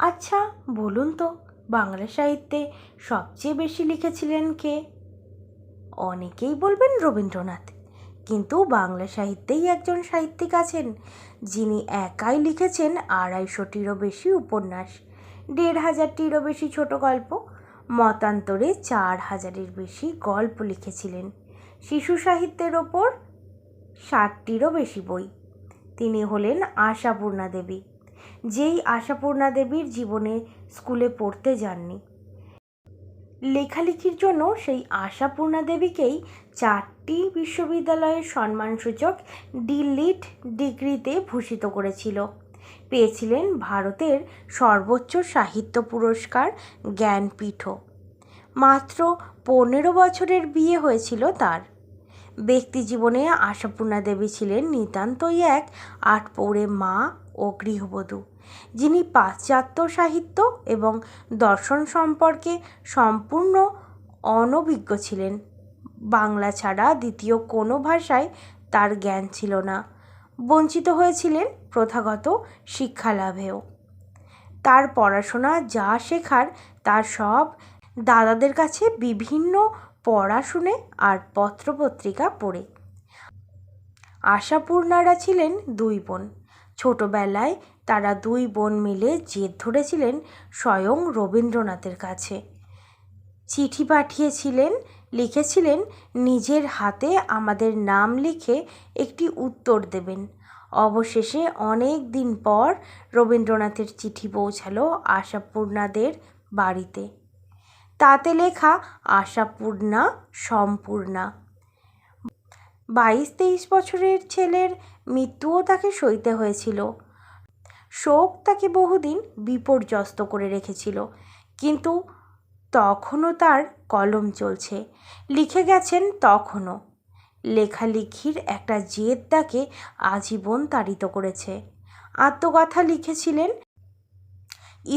আচ্ছা বলুন তো বাংলা সাহিত্যে সবচেয়ে বেশি লিখেছিলেন কে? অনেকেই বলবেন রবীন্দ্রনাথ। কিন্তু বাংলা সাহিত্যেই একজন সাহিত্যিক আছেন, যিনি একাই লিখেছেন আড়াইশোটিরও বেশি উপন্যাস দেড় হাজারটিরও বেশি ছোট গল্প, মতান্তরে চার হাজারের বেশি গল্প লিখেছিলেন। শিশু সাহিত্যের ওপর ষাটটিরও বেশি বই। তিনি হলেন আশাপূর্ণা দেবী। যেই আশাপূর্ণা দেবীর জীবনে স্কুলে পড়তে যাননি লেখালেখির জন্য সেই আশাপূর্ণা দেবীকেই চারটি বিশ্ববিদ্যালয়ের সম্মানসূচক ডিলিট ডিগ্রিতে ভূষিত করেছিল। পেয়েছিলেন ভারতের সর্বোচ্চ সাহিত্য পুরস্কার জ্ঞানপীঠ। মাত্র পনেরো বছরের বিয়ে হয়েছিল তার। ব্যক্তি জীবনে আশাপূর্ণা দেবী ছিলেন নিতান্তই এক আটপৌরে মা ও গৃহবধূ। যিনি পাশ্চাত্য সাহিত্য এবং দর্শন সম্পর্কে সম্পূর্ণ অনভিজ্ঞ ছিলেন। বাংলা ছাড়া দ্বিতীয় কোনো ভাষায় তার জ্ঞান ছিল না। বঞ্চিত হয়েছিলেন প্রথাগত শিক্ষালাভেও। তার পড়াশোনা যা শেখার তার সব দাদাদের কাছে বিভিন্ন পড়া শুনে আর পত্রপত্রিকা পড়ে। আশাপূর্ণারা ছিলেন দুই বোন। ছোটবেলায় তারা দুই বোন মিলে জেদ ধরেছিলেন স্বয়ং রবীন্দ্রনাথের কাছে। চিঠি পাঠিয়েছিলেন, লিখেছিলেন, নিজের হাতে আমাদের নাম লিখে একটি উত্তর দেবেন। অবশেষে অনেক দিন পর রবীন্দ্রনাথের চিঠি পৌঁছালো আশাপূর্ণাদের বাড়িতে। তাতে লেখা, আশাপূর্ণা সম্পূর্ণা। বাইশ তেইশ বছরের ছেলের মৃত্যুও তাকে সইতে হয়েছিল। শোক তাকে বহুদিন বিপর্যস্ত করে রেখেছিল। কিন্তু তখনও তার কলম চলছে। লিখে গেছেন তখনও। লেখালেখির একটা জেদ তাকে আজীবন তাড়িত করেছে। আত্মকথা লিখেছিলেন,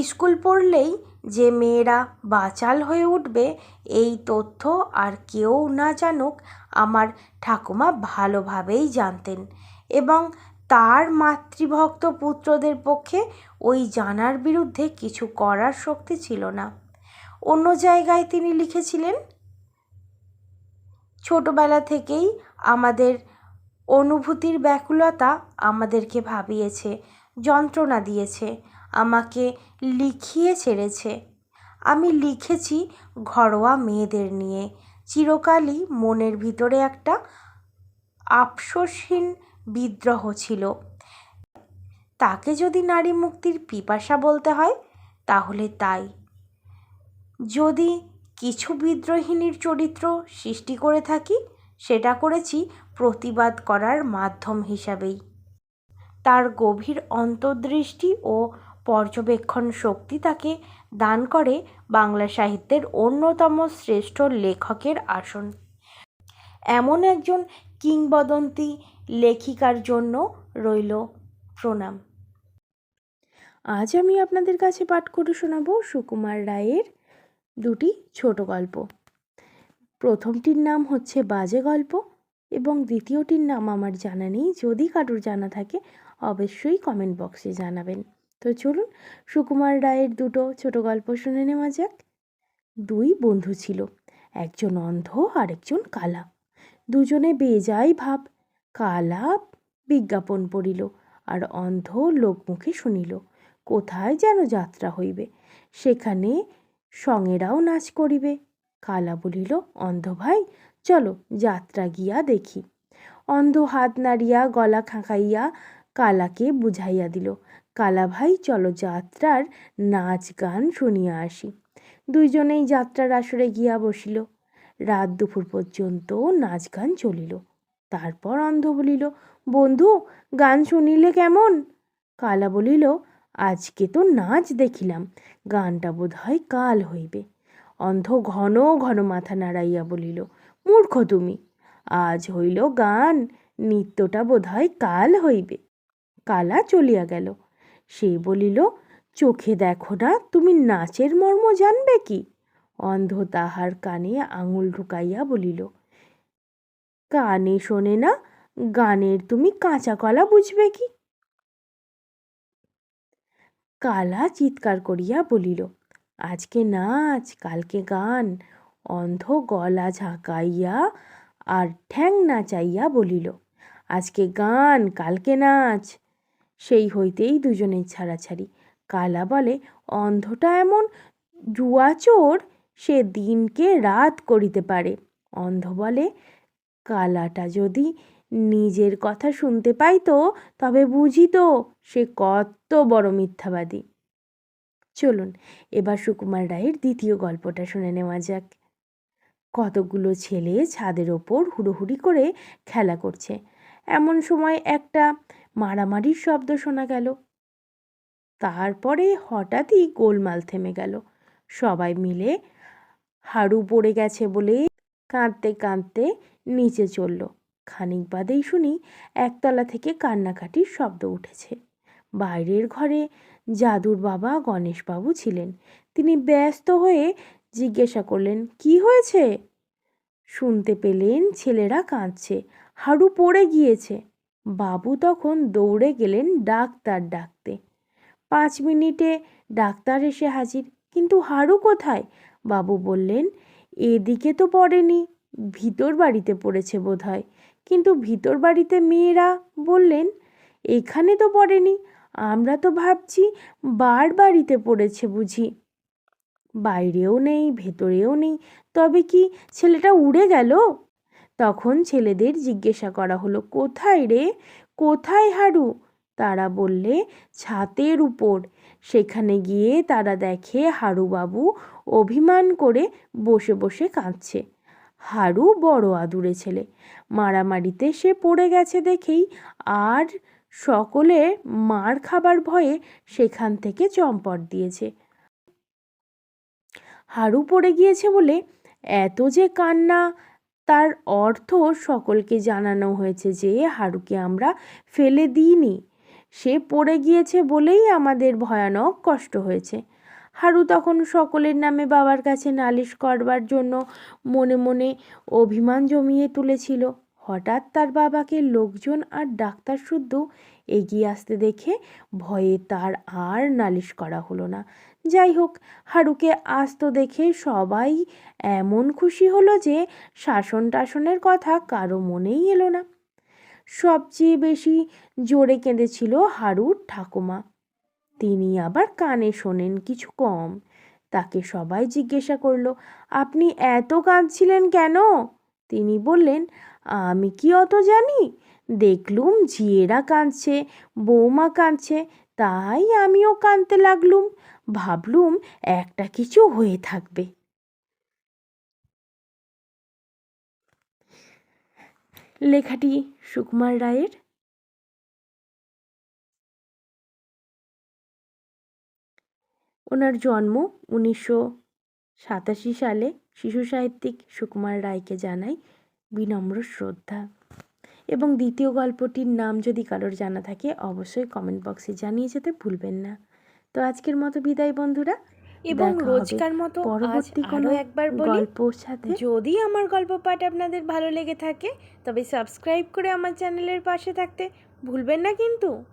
স্কুল পড়লেই যে মেয়েরা বাচাল হয়ে উঠবে, এই তথ্য আর কেউ না জানুক, আমার ঠাকুমা ভালোভাবেই জানতেন এবং তার মাতৃভক্ত পুত্রদের পক্ষে ওই জানার বিরুদ্ধে কিছু করার শক্তি ছিল না। অন্য জায়গায় তিনি লিখেছিলেন, ছোটবেলা থেকেই আমাদের অনুভূতির ব্যাকুলতা আমাদেরকে ভাবিয়েছে, যন্ত্রণা দিয়েছে, আমাকে লিখিয়ে ছেড়েছে। আমি লিখেছি ঘরোয়া মেয়েদের নিয়ে। চিরকালই মনের ভিতরে একটা আফসোসহীন বিদ্রোহ ছিল। তাকে যদি নারী মুক্তির পিপাসা বলতে হয়, তাহলে তাই। যদি কিছু বিদ্রোহিনীর চরিত্র সৃষ্টি করে থাকি, সেটা করেছি প্রতিবাদ করার মাধ্যম হিসাবেই। তার গভীর অন্তর্দৃষ্টি ও পর্যবেক্ষণ শক্তি তাকে দান করে বাংলা সাহিত্যের অন্যতম শ্রেষ্ঠ লেখকের আসন। এমন একজন কিংবদন্তি লেখিকার জন্য রইল প্রণাম। আজ আমি আপনাদের কাছে পাঠ করে শোনাব সুকুমার রায়ের দুটি ছোট গল্প। প্রথমটির নাম হচ্ছে বাজে গল্প এবং দ্বিতীয়টির নাম আমার জানা নেই। যদি কারোর জানা থাকে, অবশ্যই কমেন্ট বক্সে জানাবেন। তো চলুন, সুকুমার রায়ের দুটো ছোট গল্প শুনে নেওয়া যাক। দুই বন্ধু ছিল, একজন অন্ধ আর একজন কালা। দুজনে বেজায় ভাব কালা বিজ্ঞাপন পড়িল আর অন্ধ লোকমুখে শুনিল, কোথায় যেন যাত্রা হইবে? সেখানে সঙ্গেরাও নাচ করিবে? কালা বলিল, অন্ধ ভাই, চলো যাত্রা গিয়া দেখি। অন্ধ হাত নাড়িয়া, গলা খাঁকাইয়া কালাকে বুঝাইয়া দিল, কালা ভাই, চলো যাত্রার নাচ গান শুনিয়া আসি। দুইজনেই যাত্রার আসরে গিয়া বসিল। রাত দুপুর পর্যন্ত নাচ গান চলিল। তারপর অন্ধ বলিল, বন্ধু, গান শুনিলে কেমন? কালা বলিল, আজকে তো নাচ দেখিলাম, গানটা বোধ হয় কাল হইবে। অন্ধ ঘন ঘন মাথা নাড়াইয়া বলিল, মূর্খ তুমি, আজ হইল গান, নৃত্যটা বোধহয় কাল হইবে। কালা চলিয়া গেল। সে বলিল, চোখে দেখো না, তুমি নাচের মর্ম জানবে কি? অন্ধ তাহার কানে আঙুল ঢুকাইয়া বলিল কানে শোনে না, গানের তুমি কাঁচা কলা বুঝবে কি? কালা চিৎকার করিয়া বলিল, আজকে নাচ, কালকে গান। অন্ধ গলা ঝাঁকাইয়া আর ঠ্যাং নাচাইয়া বলিল, আজকে গান, কালকে নাচ। সেই হইতেই দুজনের ছাড়াছাড়ি। কালা বলে, অন্ধটা এমন জুয়াচোর, সে দিনকে রাত করিতে পারে। অন্ধ বলে কালাটা যদি নিজের কথা শুনতে পাইতো তবে বুঝিত সে কত বড় মিথ্যাবাদী। চলুন, এবার সুকুমার রায়ের দ্বিতীয় গল্পটা শুনে নেওয়া যাক। কতগুলো ছেলে ছাদের ওপর হুড়োহুড়ি করে খেলা করছে। এমন সময় একটা মারামারির শব্দ শোনা গেল। তারপরে হঠাৎই গোলমাল থেমে গেল। সবাই মিলে হাড়ু পড়ে গেছে বলে কাঁদতে কাঁদতে নিচে চলল। খানিক বাদেই শুনি একতলা থেকে কান্নাকাটির শব্দ উঠেছে। বাইরের ঘরে জাদুর বাবা গণেশবাবু ছিলেন। তিনি ব্যস্ত হয়ে জিজ্ঞাসা করলেন, কি হয়েছে? শুনতে পেলেন ছেলেরা কাঁদছে, হাড়ু পড়ে গিয়েছে। বাবু তখন দৌড়ে গেলেন ডাক্তার ডাকতে। পাঁচ মিনিটে ডাক্তার এসে হাজির, কিন্তু হাড়ু কোথায়? বাবু বললেন, এদিকে তো পড়েনি। ভিতর বাড়িতে পড়েছে বোধহয়। কিন্তু ভিতর বাড়িতে মেয়েরা বললেন, এখানে তো পড়েনি, আমরা তো ভাবছি বার বাড়িতে পড়েছে বুঝি। বাইরেও নেই, ভেতরেও নেই, তবে কি ছেলেটা উড়ে গেল? তখন ছেলেদের জিজ্ঞাসা করা হলো, কোথায় রে? কোথায় হারু? তারা বললে, ছাতের উপর। সেখানে গিয়ে তারা দেখে হারুবাবু অভিমান করে বসে বসে কাঁদছে। হারু বড় আদুরে ছেলে। মারামারিতে সে পড়ে গেছে দেখেই, আর সকলে মার খাবার ভয়ে সেখান থেকে চম্পট দিয়েছে। হারু পড়ে গিয়েছে বলে এত যে কান্না, তার অর্থ সকলকে জানানো হয়েছে যে হারুকে আমরা ফেলে দিইনি। সে পড়ে গিয়েছে বলেই আমাদের ভয়ানক কষ্ট হয়েছে। হারু তখন সকলের নামে বাবার কাছে নালিশ করবার জন্য মনে মনে অভিমান জমিয়ে তুলেছিল। হঠাৎ তার বাবাকে লোকজন আর ডাক্তার শুদ্ধ এগিয়ে আসতে দেখে ভয়ে তার আর নালিশ করা হলো না। যাই হোক, হারুকে আসতো দেখে সবাই এমন খুশি হলো যে শাসন টাসনের কথা কারও মনেই এলো না। সবচেয়ে বেশি জোরে কেঁদেছিল হারুর ঠাকুমা। তিনি আবার কানে শোনেন কিছু কম। তাকে সবাই জিজ্ঞাসা করল, আপনি এত কাঁদছিলেন কেন? তিনি বললেন, আমি কি অত জানি? দেখলুম ঝিয়েরা কাঁদছে, বৌমা কাঁদছে, তাই আমিও কাঁদতে লাগলুম। ভাবলুম একটা কিছু হয়ে থাকবে। লেখাটি সুকুমার রায়ের ওনার জন্ম উনিশশো সাতাশি সালে শিশু সাহিত্যিক সুকুমার রায়কে জানাই বিনম্র শ্রদ্ধা। এবং দ্বিতীয় গল্পটির নাম যদি কারোর জানা থাকে অবশ্যই কমেন্ট বক্সে জানিয়ে যেতে ভুলবেন না। তো আজকের মতো বিদায় বন্ধুরা এবং রোজকার মতো পরবর্তী কোনো একবার বলি গল্পর সাথে। যদি আমার গল্প পাঠ আপনাদের ভালো লেগে থাকে তবে সাবস্ক্রাইব করে আমার চ্যানেলের পাশে থাকতে ভুলবেন না কিন্তু।